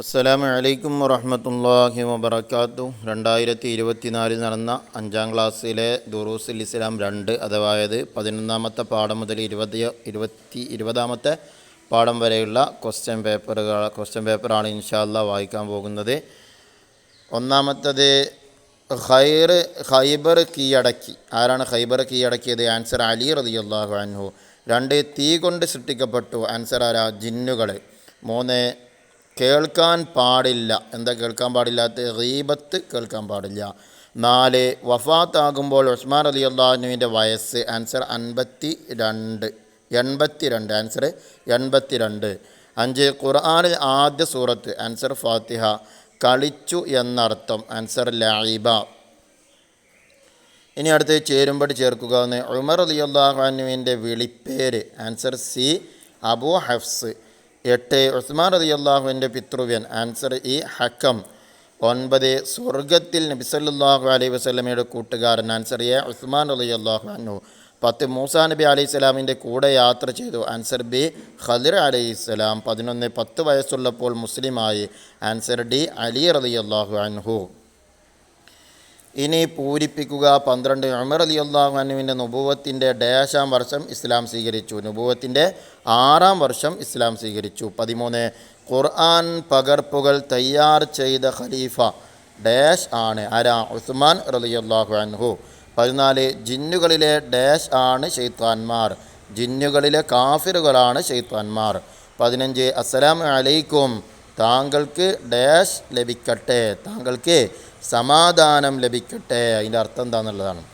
അസ്സലാമു അലൈക്കും വറഹമത്തല്ലാഹി വബർക്കാത്തു രണ്ടായിരത്തി ഇരുപത്തിനാലിൽ നടന്ന അഞ്ചാം ക്ലാസ്സിലെ ദുറൂസുൽ ഇസ്ലാം രണ്ട് അതായത് പതിനൊന്നാമത്തെ പാഠം മുതൽ ഇരുപത് ഇരുപത്തി ഇരുപതാമത്തെ പാഠം വരെയുള്ള ക്വസ്റ്റ്യൻ പേപ്പറുകൾ ക്വസ്റ്റ്യൻ പേപ്പറാണ് ഇൻഷാല്ല വായിക്കാൻ പോകുന്നത്. ഒന്നാമത്തത് ഖൈർ ഖൈബർ കീഴടക്കി. ആരാണ് ഖൈബർ കീഴടക്കിയത്? ആൻസർ അലി റളിയല്ലാഹു അൻഹു. രണ്ട് തീ കൊണ്ട് സൃഷ്ടിക്കപ്പെട്ടു. ആൻസർ ആരാ? ജിന്നുകൾ മൂന്ന് കേൾക്കാൻ പാടില്ല. എന്താ കേൾക്കാൻ പാടില്ലാത്ത റീബത്ത് കേൾക്കാൻ പാടില്ല. നാല് വഫാത്താകുമ്പോൾ ഉസ്മാൻ അലി അള്ളാഹുവിന്റെ വയസ്സ് ആൻസർ അൻപത്തി രണ്ട് എൺപത്തി രണ്ട് ആൻസർ എൺപത്തി രണ്ട് അഞ്ച് ഖുർആാനിൽ ആദ്യ സൂറത്ത് ആൻസർ ഫാത്തിഹ. കളിച്ചു എന്നർത്ഥം ആൻസർ ലൈബ ഇനി അടുത്ത് ചേരുമ്പടി ചേർക്കുക എന്ന് ഉമർ അലി അള്ളാഹുവിന്റെ വിളിപ്പേര് ആൻസർ സി അബു ഹഫ്സ്. എട്ട് ഉസ്മാൻ റതി അള്ളാഹുവിന്റെ പിതൃവ്യൻ. Answer E Hakam. ഒൻപത് സ്വർഗത്തിൽ നബിസല്ലാഹു അലൈഹി വസ്ലമയുടെ കൂട്ടുകാരൻ. ആൻസർ എ ഉസ്മാൻ റതി അള്ളാഹു അനു പത്ത് മൂസാ നബി അലൈഹി സ്വലാമിന്റെ കൂടെ യാത്ര ചെയ്തു. ആൻസർ ബി ഖദിർ അലൈഹി സ്വലാം. പതിനൊന്ന് പത്ത് വയസ്സുള്ളപ്പോൾ മുസ്ലിമായി ആൻസർ ഡി അലി റതി അള്ളാഹു അൻഹു. ഇനി പൂരിപ്പിക്കുക. പന്ത്രണ്ട് അമർ അലി അള്ളാഹു അനുവിന്റെ നുബൂവത്തിന്റെ ഡേശാം വർഷം ഇസ്ലാം സ്വീകരിച്ചു. നുപൂവത്തിന്റെ ആറാം വർഷം ഇസ്ലാം സ്വീകരിച്ചു. പതിമൂന്ന് ഖുർആൻ പകർപ്പുകൾ തയ്യാർ ചെയ്ത ഖലീഫ ഡാഷ് ആണ്. ആരാ? ഉസ്മാൻ റലി അള്ളാഹു അൻഹു. പതിനാല് ജിന്നുകളിലെ ഡാഷ് ആണ് ഷെയ്ത്താൻമാർ ജിന്നുകളിലെ കാഫിറുകളാണ് ഷെയ്ത്താൻമാർ പതിനഞ്ച് അസ്സലാം അലൈക്കും. താങ്കൾക്ക് ഡാഷ് ലഭിക്കട്ടെ. താങ്കൾക്ക് സമാധാനം ലഭിക്കട്ടെ. അതിന്റെ അർത്ഥം എന്താണെന്നുള്ളതാണ്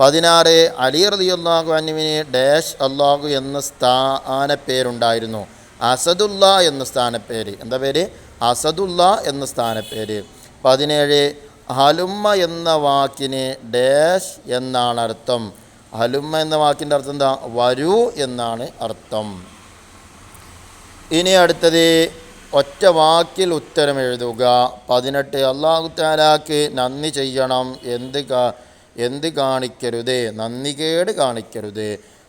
പതിനാറ് അലി റതി അള്ളാഹു അനുവിന് ഡാഷ് അള്ളാഹു എന്ന സ്ഥാനപ്പേരുണ്ടായിരുന്നു അസദുല്ല എന്ന സ്ഥാനപ്പേര്. എന്താ പേര്? അസദുല്ല എന്ന സ്ഥാനപ്പേര്. പതിനേഴ് ഹലുമ്മ എന്ന വാക്കിന് ഡാഷ് എന്നാണ് അർത്ഥം. ഹലുമ്മ എന്ന വാക്കിന്റെ അർത്ഥം എന്താ? വരൂ എന്നാണ് അർത്ഥം. ഇനി അടുത്തത് ഒറ്റ വാക്കിൽ ഉത്തരം എഴുതുക. പതിനെട്ട് അള്ളാഹു താലാക്ക് നന്ദി ചെയ്യണം. എന്ത് കാ എന്ത് കാണിക്കരുത്? നന്ദികേട് കാണിക്കരുത്.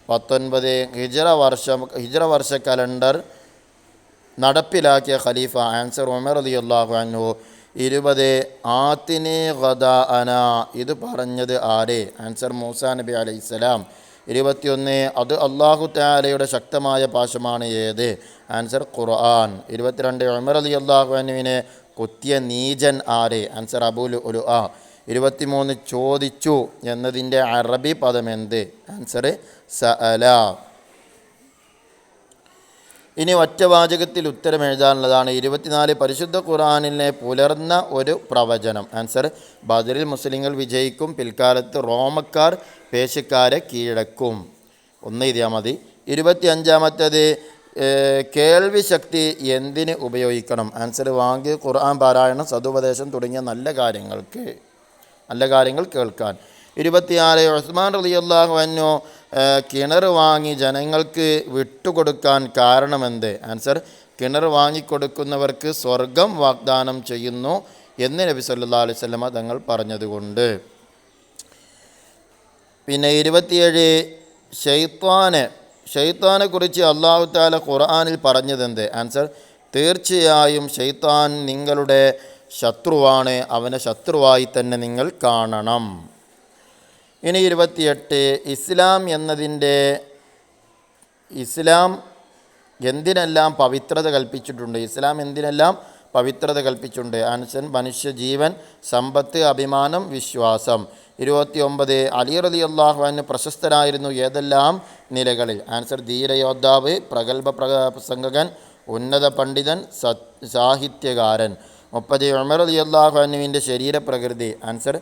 പത്തൊൻപത് ഹിജറ വർഷം ഹിജറ വർഷ കലണ്ടർ നടപ്പിലാക്കിയ ഖലീഫ ആൻസർ ഉമർ അലി അള്ളാഹു അനു ഇരുപത് ആത്തിനെ അന. ഇത് പറഞ്ഞത് ആരെ? ആൻസർ മൂസാ നബി അലൈഹി അലൈഹിസ്സലാം ഇരുപത്തിയൊന്ന് അത് അള്ളാഹു താലയുടെ ശക്തമായ പാശമാണ് ഏത്? ആൻസർ ഖുർആൻ. ഇരുപത്തിരണ്ട് ഉമർ അലി അള്ളാഹു അനുവിനെ കുത്തിയ നീജൻ ആര്? ആൻസർ അബുൽ ഉലു ആ ഇരുപത്തിമൂന്ന് ചോദിച്ചു എന്നതിന്റെ അറബി പദം എന്ത്? ആൻസർ സഅല. അല ഇനി ഒറ്റവാചകത്തിൽ ഉത്തരം എഴുതാനുള്ളതാണ്. ഇരുപത്തിനാല് പരിശുദ്ധ ഖുറാനിലെ പുലർന്ന ഒരു പ്രവചനം. ആൻസർ ബദറിൽ മുസ്ലിങ്ങൾ വിജയിക്കും പിൽക്കാലത്ത് റോമക്കാർ പേശക്കാരെ കീഴടക്കും. ഒന്ന് എഴുതിയാൽ മതി. ഇരുപത്തി അഞ്ചാമത്തേത് കേൾവി ശക്തി എന്തിന് ഉപയോഗിക്കണം? ആൻസർ വാങ്ങി ഖുർആൻ പാരായണം സതുപദേശം തുടങ്ങിയ നല്ല കാര്യങ്ങൾക്ക് നല്ല കാര്യങ്ങൾ കേൾക്കാൻ. ഇരുപത്തിയാറ് ഉസ്മാൻ റലി അള്ളാഹു അന്നു കിണർ വാങ്ങി ജനങ്ങൾക്ക് വിട്ടുകൊടുക്കാൻ കാരണമെന്ത്? ആൻസർ കിണർ വാങ്ങിക്കൊടുക്കുന്നവർക്ക് സ്വർഗം വാഗ്ദാനം ചെയ്യുന്നു എന്ന് നബി സല്ലാ അലൈഹി സ്വലമ തങ്ങൾ പറഞ്ഞതുകൊണ്ട്. പിന്നെ ഇരുപത്തിയേഴ് ഷെയ്ത്താന് ഷെയ്ത്താനെ കുറിച്ച് അള്ളാഹു താല ഖുർആാനിൽ പറഞ്ഞതെന്ത്? ആൻസർ തീർച്ചയായും ഷെയ്ത്താൻ നിങ്ങളുടെ ശത്രുവാണ്. അവനെ ശത്രുവായി തന്നെ നിങ്ങൾ കാണണം. ഇനി ഇരുപത്തിയെട്ട് ഇസ്ലാം എന്നതിന്റെ ഇസ്ലാം എന്തിനെല്ലാം പവിത്രത കൽപ്പിച്ചിട്ടുണ്ട്? ഇസ്ലാം എന്തിനെല്ലാം പവിത്രത കൽപ്പിച്ചിട്ടുണ്ട്? അനുസൻ മനുഷ്യജീവൻ സമ്പത്ത് അഭിമാനം വിശ്വാസം. ഇരുപത്തി ഒമ്പത് അലി റലി അള്ളാഹുവിന് പ്രശസ്തരായിരുന്നു ഏതെല്ലാം നിലകളിൽ? ആൻസർ ധീരയോദ്ധാവ് പ്രഗത്ഭ പ്രസംഗകൻ ഉന്നത പണ്ഡിതൻ സാഹിത്യകാരൻ. മുപ്പത് ഉമർ അലി അള്ളാഹുവിന്റെ ശരീരപ്രകൃതി. ആൻസർ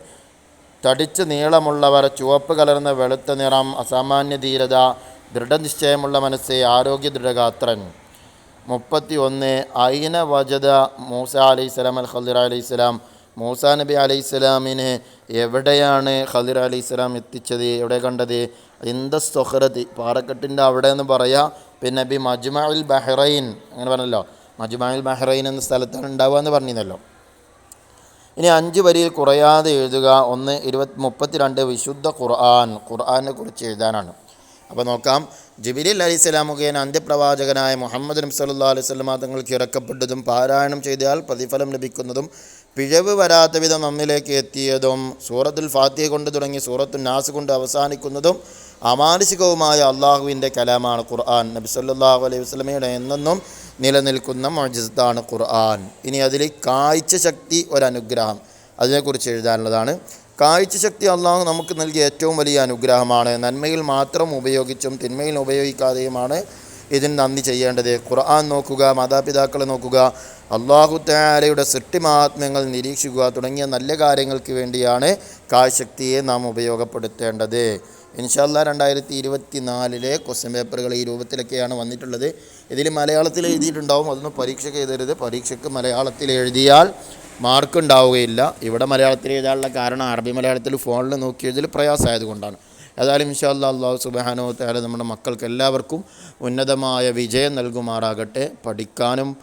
തടിച്ച് നീളമുള്ളവർ ചുവപ്പ് കലർന്ന വെളുത്ത നിറം അസാമാന്യ ധീരത ദൃഢനിശ്ചയമുള്ള മനസ്സ് ആരോഗ്യ ദൃഢഗാത്രൻ മുപ്പത്തി ഒന്ന് ഐന വജദ മൂസ അലൈഹി സ്വലാം അൽ ഖദിർ അലൈഹി സ്വലാം. മൂസ നബി അലൈഹി സ്വലാമിന് എവിടെയാണ് ഖദിർ അലൈഹി സ്വലാം എത്തിച്ചത്? എവിടെ കണ്ടത്? ഇന്ത സൊഹ്റതി പാറക്കെട്ടിന്റെ അവിടെ എന്ന് പറയാം. പിന്നെ ബി മജ്മഅൽ ബഹ്റൈൻ അങ്ങനെ പറഞ്ഞല്ലോ. മജ്മഅൽ ബഹ്റൈൻ എന്ന സ്ഥലത്താണ് ഉണ്ടാവുക എന്ന് പറഞ്ഞിരുന്നല്ലോ. ഇനി അഞ്ച് വരിയിൽ കുറയാതെ എഴുതുക. ഒന്ന് ഇരുപത്തി മുപ്പത്തിരണ്ട് വിശുദ്ധ ഖുർആൻ. ഖുർആനെ കുറിച്ച് എഴുതാനാണ്. അപ്പോൾ നോക്കാം. ജിബിലിൽ അലി ഇസ്ലാം മുഖേന അന്ത്യപ്രവാചകനായ മുഹമ്മദ് നബി സല്ലാ അലൈഹി സ്വലമ തങ്ങൾക്ക് ഇറക്കപ്പെട്ടതും പാരായണം ചെയ്താൽ പ്രതിഫലം ലഭിക്കുന്നതും പിഴവ് വരാത്ത വിധം നമ്മിലേക്ക് എത്തിയതും സൂറത്തുൽ ഫാത്തിയ കൊണ്ട് തുടങ്ങി സൂറത്തുൽ നാസ് കൊണ്ട് അവസാനിക്കുന്നതും അമാനുഷികവുമായ അള്ളാഹുവിന്റെ കലാമാണ് ഖുർആൻ. നബി സല്ലല്ലാഹു അലൈഹി വസ്ലമയുടെ എന്നെന്നും നിലനിൽക്കുന്ന മജിസ്താണ് ഖുർആൻ. ഇനി അതിൽ കാഴ്ച ശക്തി ഒരനുഗ്രഹം. അതിനെക്കുറിച്ച് എഴുതാനുള്ളതാണ്. കാഴ്ച ശക്തി അള്ളാഹു നമുക്ക് നൽകിയ ഏറ്റവും വലിയ അനുഗ്രഹമാണ്. നന്മയിൽ മാത്രം ഉപയോഗിച്ചും തിന്മയിൽ ഉപയോഗിക്കാതെയുമാണ് ഇതിന് നന്ദി ചെയ്യേണ്ടത്. ഖുർആൻ നോക്കുക മാതാപിതാക്കളെ നോക്കുക അള്ളാഹു താരയുടെ സൃഷ്ടിമാത്മ്യങ്ങൾ നിരീക്ഷിക്കുക തുടങ്ങിയ നല്ല കാര്യങ്ങൾക്ക് വേണ്ടിയാണ് കാഴ്ചശക്തിയെ നാം ഉപയോഗപ്പെടുത്തേണ്ടത്. ഇൻഷാല്ല രണ്ടായിരത്തി ഇരുപത്തി നാലിലെ ക്വസ്റ്റ്യൻ പേപ്പറുകൾ ഈ രൂപത്തിലൊക്കെയാണ് വന്നിട്ടുള്ളത്. ഇതിൽ മലയാളത്തിൽ എഴുതിയിട്ടുണ്ടാവും. അതൊന്നും പരീക്ഷയ്ക്ക് എഴുതരുത്. പരീക്ഷയ്ക്ക് മലയാളത്തിൽ എഴുതിയാൽ മാർക്ക് ഉണ്ടാവുകയില്ല. ഇവിടെ മലയാളത്തിൽ എഴുതാനുള്ള കാരണം അറബി മലയാളത്തിൽ ഫോണിൽ നോക്കി എഴുതൽ പ്രയാസമായത് കൊണ്ടാണ് ഏതായാലും ഇൻഷാല്ല അള്ളാഹു സുബാനോ താല നമ്മുടെ മക്കൾക്ക് എല്ലാവർക്കും ഉന്നതമായ വിജയം നൽകുമാറാകട്ടെ. പഠിക്കാനും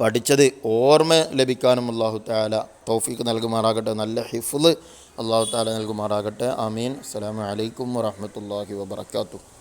പഠിച്ചത് ഓർമ്മ ലഭിക്കാനും അള്ളാഹു താല തൗഫീക്ക് നൽകുമാറാകട്ടെ. നല്ല ഹിഫുൽ അള്ളാഹു താല നൽകുമാറാകട്ടെ. അമീൻ അസ്സലാമു അലൈക്കും വറഹ്മത്തുള്ളാഹി വബറകാതുഹു.